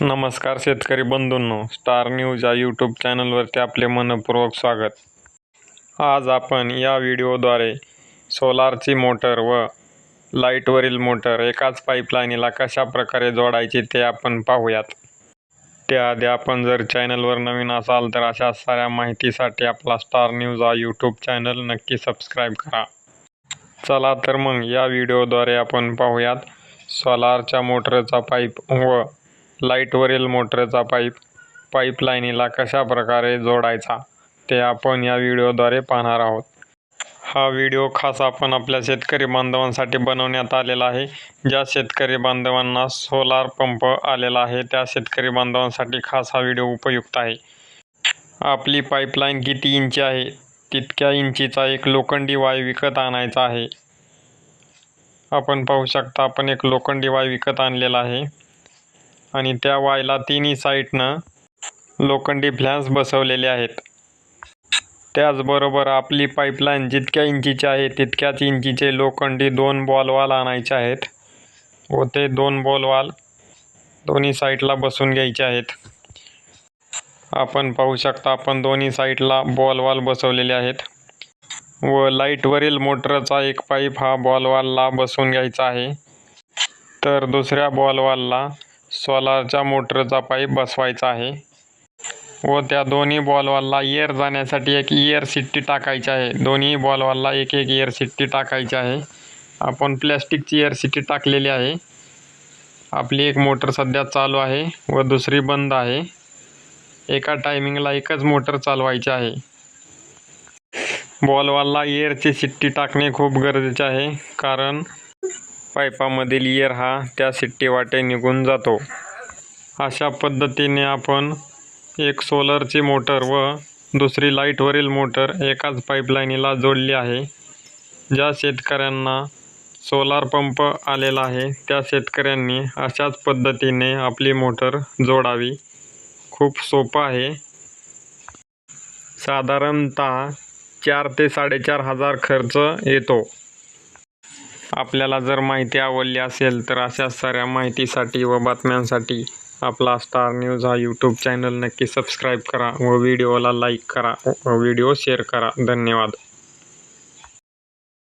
नमस्कार शेतकरी बंधूंनो स्टार न्यूज या यूट्यूब चॅनलवरती आपले मनपूर्वक स्वागत. आज आपण या व्हिडिओद्वारे सोलारची मोटर व लाईटवरील मोटर एकाच पाईपलाईनीला कशा प्रकारे जोडायची ते आपण पाहूयात. त्याआधी आपण जर चॅनलवर नवीन असाल तर अशा साऱ्या माहितीसाठी आपला स्टार न्यूज हा यूट्यूब चॅनल नक्की सबस्क्राईब करा. चला तर मग या व्हिडिओद्वारे आपण पाहूयात सोलारच्या मोटरचा पाईप व लाईटवरील मोटरचा पाईप पाईपलाईनीला कशा प्रकारे जोडायचा ते आपण या व्हिडिओद्वारे पाहणार आहोत. हा व्हिडिओ खास आपण आपल्या शेतकरी बांधवांसाठी बनवण्यात आलेला आहे. ज्या शेतकरी बांधवांना सोलार पंप आलेला आहे त्या शेतकरी बांधवांसाठी खास हा व्हिडिओ उपयुक्त आहे. आपली पाईपलाईन किती इंची आहे? तितक्या इंचीचा एक लोखंडी वाय विकत आणायचा आहे. आपण पाहू शकता आपण एक लोखंडी वाय विकत आणलेला आहे. आणि त्या वायला तिन्ही साईडनं लोखंडी फ्लॅन्स बसवलेले आहेत. त्याचबरोबर आपली पाईपलाईन जितक्या इंचीची आहे तितक्याच इंचीचे लोखंडी दोन बॉलवाल आणायचे आहेत व ते दोन बॉलवाल दोन्ही साईडला बसून घ्यायचे आहेत. आपण पाहू शकता आपण दोन्ही साईडला बॉलवाल बसवलेले आहेत व लाईटवरील मोटरचा एक पाईप हा बॉलवालला बसवून घ्यायचा आहे. तर दुसऱ्या बॉलवालला सोलारच्या मोटरचा पाईप बसवायचा आहे व त्या दोन्ही बॉलवालला एअर जाण्यासाठी एक इयर सिट्टी टाकायची आहे. दोन्ही बॉलवालला एक एक इयर सिट्टी टाकायची आहे. आपण प्लॅस्टिकची एअर सिट्टी टाकलेली आहे. आपली एक मोटर सध्या चालू आहे व दुसरी बंद आहे. एका टायमिंगला एकच मोटर चालवायची आहे. बॉलवालला एअरची शिट्टी टाकणे खूप गरजेचे आहे. कारण पाईपामधील इयर हा त्या सिट्टीवाटे निघून जातो. अशा पद्धतीने आपण एक सोलरची मोटर व दुसरी लाईटवरील मोटर एकाच पाईपलाईनीला जोडली आहे. ज्या शेतकऱ्यांना सोलार पंप आलेला आहे त्या शेतकऱ्यांनी अशाच पद्धतीने आपली मोटर जोडावी. खूप सोपं आहे. साधारणतः चार ते साडेचार हजार खर्च येतो. आपल्याला जर माहिती आवडली असेल तर अशा साऱ्या माहितीसाठी व बातम्यांसाठी आपला स्टार न्यूज हा यूट्यूब चॅनल नक्की सबस्क्राईब करा व व्हिडिओला लाईक करा व व्हिडिओ शेअर करा. धन्यवाद.